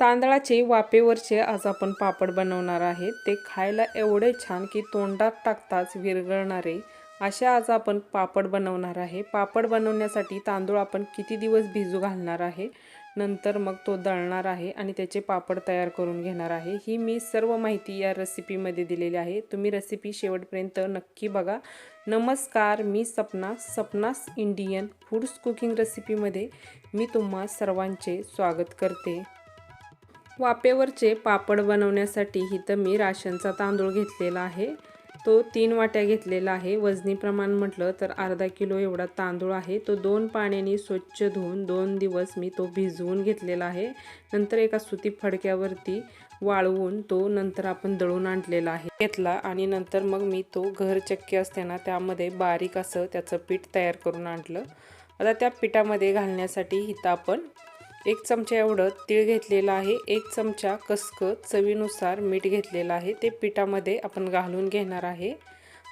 तांदळाचे वाफेवरचे आज आपण पापड बनवणार आहे ते खायला एवढे छान की तोंडात टाकताच विरघळणारे. असे आज आपण पापड बनवणार आहे. पापड बनवण्यासाठी तांदूळ आपण किती दिवस भिजू घालणार आहे? नंतर मग तो दळणार आहे आणि त्याचे पापड तयार करून घेणार आहे. ही मी सर्व माहिती या रेसिपीमध्ये दिलेली आहे. तुम्ही रेसिपी शेवटपर्यंत नक्की बघा. नमस्कार मी Sapna Sapna's Indian foods cooking रेसिपीमध्ये मी तुम्हा सर्वांचे स्वागत करते. वापेवरचे पापड बनवण्यासाठी इथं मी राशनचा तांदूळ घेतलेला आहे. तो तीन वाट्या घेतलेला आहे. वजनी प्रमाण म्हटलं तर अर्धा किलो एवढा तांदूळ आहे. तो दोन पाण्याने स्वच्छ धुवून दोन दिवस मी तो भिजवून घेतलेला आहे. नंतर एका सुती फडक्यावरती वाळवून तो नंतर आपण दळून आणलेला आहे. घेतला आणि नंतर मग मी तो घर चक्की असते ना त्यामध्ये बारीक असं त्याचं पीठ तयार करून आणलं. आता त्या पिठामध्ये घालण्यासाठी इथं आपण एक चमचा एवढं तीळ घेतलेलं आहे. एक चमचा कसकं चवीनुसार मीठ घेतलेलं आहे. ते पिठामध्ये आपण घालून घेणार आहे.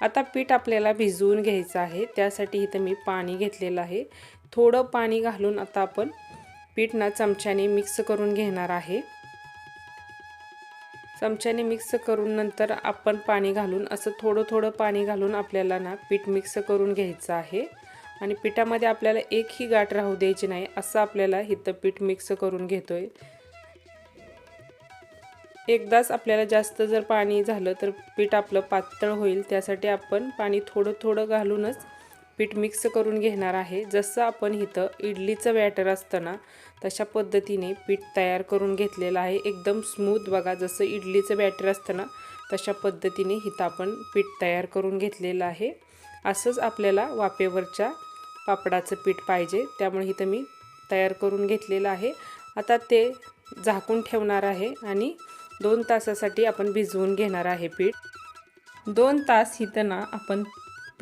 आता पीठ आपल्याला भिजवून घ्यायचं आहे. त्यासाठी इथं मी पाणी घेतलेलं आहे. थोडं पाणी घालून आता आपण पीठ ना चमच्याने मिक्स करून घेणार आहे. चमच्याने मिक्स करून नंतर आपण पाणी घालून असं थोडं थोडं पाणी घालून आपल्याला ना पीठ मिक्स करून घ्यायचं आहे. आणि पिठामध्ये आपल्याला एकही गाठ राहू द्यायची नाही असं आपल्याला इथं पीठ मिक्स करून घेतो आहे एकदाच आपल्याला जास्त जर पाणी झालं तर पीठ आपलं पातळ होईल त्यासाठी आपण पाणी थोडं थोडं घालूनच पीठ मिक्स करून घेणार आहे. जसं आपण इथं इडलीचं बॅटर असतं ना तशा पद्धतीने पीठ तयार करून घेतलेलं आहे. एकदम स्मूथ बघा जसं इडलीचं बॅटर असतं ना तशा पद्धतीने इथं आपण पीठ तयार करून घेतलेलं आहे. असंच आपल्याला वाफेवरच्या पापडाचं पीठ पाहिजे. त्यामुळे इथं मी तयार करून घेतलेलं आहे. आता ते झाकून ठेवणार आहे आणि दोन तासासाठी आपण भिजवून घेणार आहे पीठ. दोन तास इथं ना आपण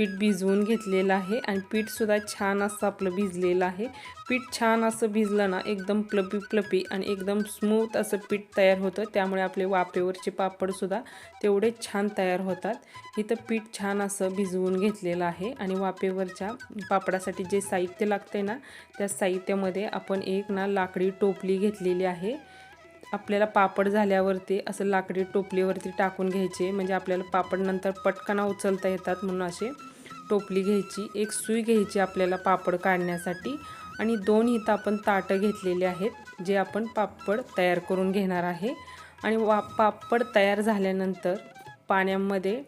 पीठ भिजवून घेतलेलं आहे आणि पीठसुद्धा छान असं आपलं भिजलेलं आहे. पीठ छान असं भिजलं ना एकदम प्लपी प्लपी आणि एकदम स्मूथ असं पीठ तयार होतं. त्यामुळे आपले वाफेवरचे पापडसुद्धा तेवढे छान तयार होतात. इथं पीठ छान असं भिजवून घेतलेलं आहे आणि वाफेवरच्या पापडासाठी जे साहित्य लागते ना त्या साहित्यामध्ये आपण एक ना लाकडी टोपली घेतलेली आहे. आपल्याला पापड झाल्यावरती असं लाकडी टोपलीवरती टाकून घ्यायचे. म्हणजे आपल्याला पापड नंतर पटकन उचलता येतात म्हणून असे. टोपली घ्यायची एक सुई घ्यायची आपल्याला पापड काढण्यासाठी आणि दोन इथं आपण ताटं घेतलेले आहेत जे आपण पापड तयार करून घेणार आहे. आणि वा पापड तयार झाल्यानंतर पाण्यामध्ये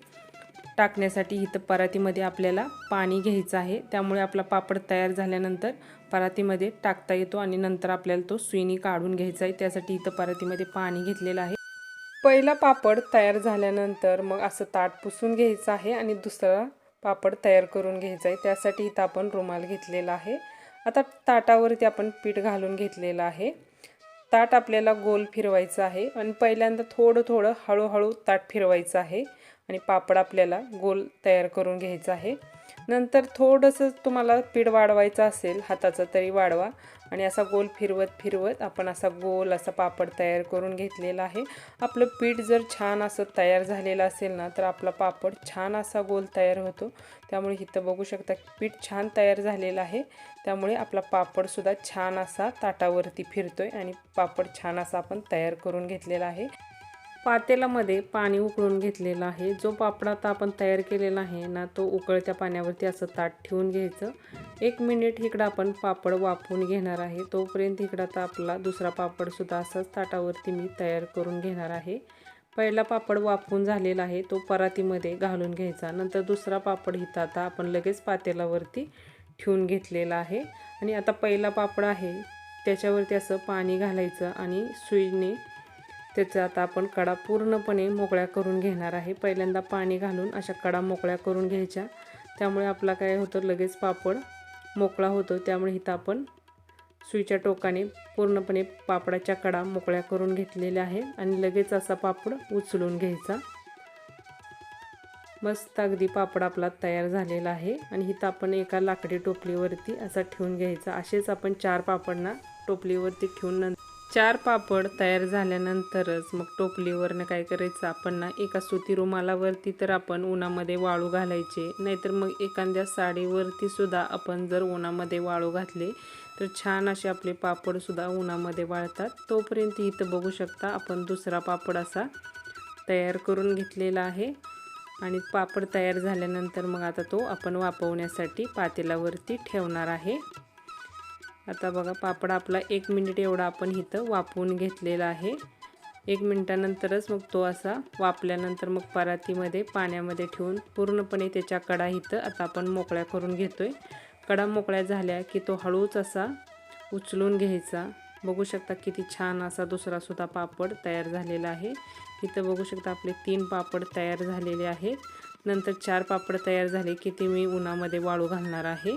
टाकण्यासाठी इथं परातीमध्ये आपल्याला पाणी घ्यायचं आहे. त्यामुळे आपला पापड तयार झाल्यानंतर परातीमध्ये टाकता येतो आणि नंतर आपल्याला तो सुईनी काढून घ्यायचा आहे. त्यासाठी इथं परातीमध्ये पाणी घेतलेलं आहे. पहिला पापड तयार झाल्यानंतर मग असं ताट पुसून घ्यायचं आहे आणि दुसरा पापड तयार करून घ्यायचा आहे. त्यासाठी इथं आपण रुमाल घेतलेला आहे. आता ताटावरती आपण पीठ घालून घेतलेलं आहे. ताट आपल्याला गोल फिरवायचं आहे. आणि पहिल्यांदा थोडं थोडं हळूहळू ताट फिरवायचं आहे. आणि पापड आपल्याला गोल तयार करून घ्यायचा आहे. नंतर थोडंसं तुम्हाला पीठ वाढवायचं असेल हाताचं तरी वाढवा. आणि असा गोल फिरवत फिरवत आपण असा गोल असा पापड तयार करून घेतलेला आहे. आपलं पीठ जर छान असं तयार झालेलं असेल ना तर आपला पापड छान असा गोल तयार होतो. त्यामुळे इथं बघू शकता पीठ छान तयार झालेलं आहे. त्यामुळे आपला पापडसुद्धा छान असा ताटावरती फिरतोय आणि पापड छान असा आपण तयार करून घेतलेला आहे. पातेलामध्ये पाणी उकळून घेतलेलं आहे. जो पापड आता आपण तयार केलेला आहे ना तो उकळत्या पाण्यावरती असं ताट ठेवून घ्यायचं. एक मिनिट इकडं आपण पापड वाफवून घेणार आहे. तोपर्यंत इकडं आता आपला दुसरा पापडसुद्धा असंच ताटावरती मी तयार करून घेणार आहे. पहिला पापड वाफवून झालेला आहे तो परातीमध्ये घालून घ्यायचा. नंतर दुसरा पापड इथं आता आपण लगेच पातेलावरती ठेवून घेतलेला आहे. आणि आता पहिला पापड आहे त्याच्यावरती असं पाणी घालायचं आणि सुईने त्याचा आता आपण कडा पूर्णपणे मोकळ्या करून घेणार आहे. पहिल्यांदा पाणी घालून अशा कडा मोकळ्या करून घ्यायच्या. त्यामुळे आपला काय होतं लगेच पापड मोकळा होतो. त्यामुळे इथं आपण सुईच्या टोकाने पूर्णपणे पापडाच्या कडा मोकळ्या करून घेतलेल्या आहे. आणि लगेच असा पापड उचलून घ्यायचा. मस्त अगदी पापड आपला तयार झालेला आहे. आणि इथं आपण एका लाकडी टोपलीवरती असा ठेवून घ्यायचा. असेच आपण चार पापडना टोपलीवरती ठेवून नंतर चार पापड तयार झाल्यानंतरच मग टोपलीवरनं काय करायचं? आपण ना एका सुती रुमालावरती तर आपण उन्हामध्ये वाळू घालायचे. नाहीतर मग एखाद्या साडीवरती सुद्धा आपण जर उन्हामध्ये वाळू घातले तर छान असे आपले पापडसुद्धा उन्हामध्ये वाळतात. तोपर्यंत इथं बघू शकता आपण दुसरा पापड असा तयार करून घेतलेला आहे. आणि पापड तयार झाल्यानंतर मग आता तो आपण वापवण्यासाठी पातेलावरती ठेवणार आहे. आता बघा पापड आपला एक मिनिट एवढा आपण इथं वापवून घेतलेला आहे. एक मिनटानंतरच मग तो असा वापल्यानंतर मग परातीमध्ये पाण्यामध्ये ठेवून पूर्णपणे त्याच्या कडा इथं आता आपण मोकळ्या करून घेतोय. कडा मोकळ्या झाल्या की तो हळूच असा उचलून घ्यायचा. बघू शकता किती छान असा दुसरासुद्धा पापड तयार झालेला आहे. इथं बघू शकता आपले तीन पापड तयार झालेले आहेत. नंतर चार पापड तयार झाले की ते मी उन्हामध्ये वाळू घालणार आहे.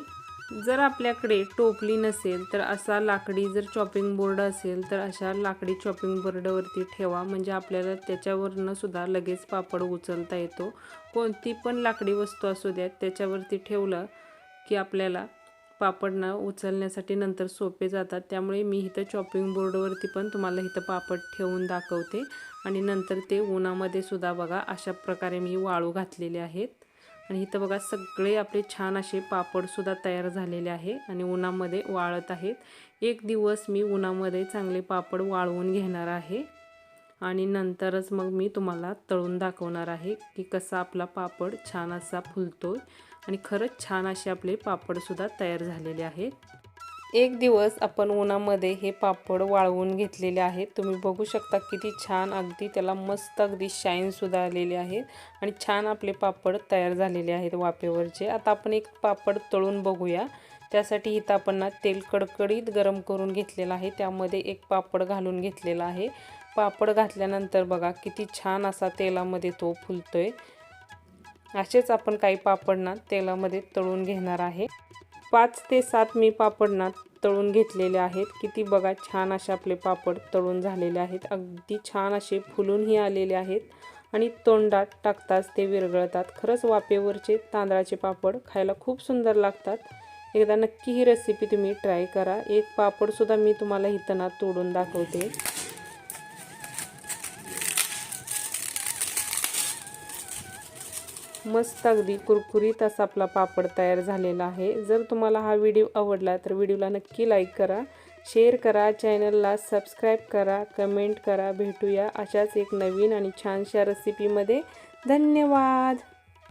जर आपल्याकडे टोपली नसेल तर असा लाकडी जर चॉपिंग बोर्ड असेल तर अशा लाकडी चॉपिंग बोर्डवरती ठेवा. म्हणजे आपल्याला त्याच्यावरनं सुद्धा लगेच पापड उचलता येतो. कोणती पण लाकडी वस्तू असू द्यात त्याच्यावरती ठेवलं की आपल्याला पापडनं उचलण्यासाठी नंतर सोपे जातात. त्यामुळे मी इथं चॉपिंग बोर्डवरती पण तुम्हाला इथं पापड ठेवून दाखवते. आणि नंतर ते उन्हामध्ये सुद्धा बघा अशा प्रकारे मी वाळू घातलेले आहेत. आणि इथं बघा सगळे आपले छान असे पापडसुद्धा तयार झालेले आहे आणि उन्हामध्ये वाळत आहेत. एक दिवस मी उन्हामध्ये चांगले पापड वाळवून घेणार आहे. आणि नंतरच मग मी तुम्हाला तळून दाखवणार आहे की कसा आपला पापड छान असा फुलतो आणि खरंच छान असे आपले पापडसुद्धा तयार झालेले आहेत. एक दिवस आपण उन्हामध्ये हे पापड वाळवून घेतलेले आहेत. तुम्ही बघू शकता किती छान अगदी त्याला मस्त अगदी शाईनसुद्धा आलेले आहेत आणि छान आपले पापड तयार झालेले आहेत वाफेवरचे. आता आपण एक पापड तळून बघूया. त्यासाठी इथं आपण ना तेल कडकडीत गरम करून घेतलेलं आहे. त्यामध्ये एक पापड घालून घेतलेला आहे. पापड घातल्यानंतर बघा किती छान असा तेलामध्ये तो फुलतोय. असेच आपण काही पापड ना तेलामध्ये तळून घेणार आहे. पाच ते सात मी पापडना तळून घेतलेले आहेत. किती बघा छान असे आपले पापड तळून झालेले आहेत. अगदी छान असे फुलूनही आलेले आहेत आणि तोंडात टाकताच ते विरघळतात. खरंच वाफेवरचे तांदळाचे पापड खायला खूप सुंदर लागतात. एकदा नक्की ही रेसिपी तुम्ही ट्राय करा. एक पापडसुद्धा मी तुम्हाला हितना तोडून दाखवते. मस्त अगदी कुरकुरीत असा आपला पापड तयार झालेला आहे. जर तुम्हाला हा व्हिडिओ आवडला तर व्हिडिओला नक्की लाईक करा शेअर करा चॅनलला सबस्क्राईब करा कमेंट करा. भेटूया अशाच एक नवीन आणि छानशा रेसिपीमध्ये धन्यवाद!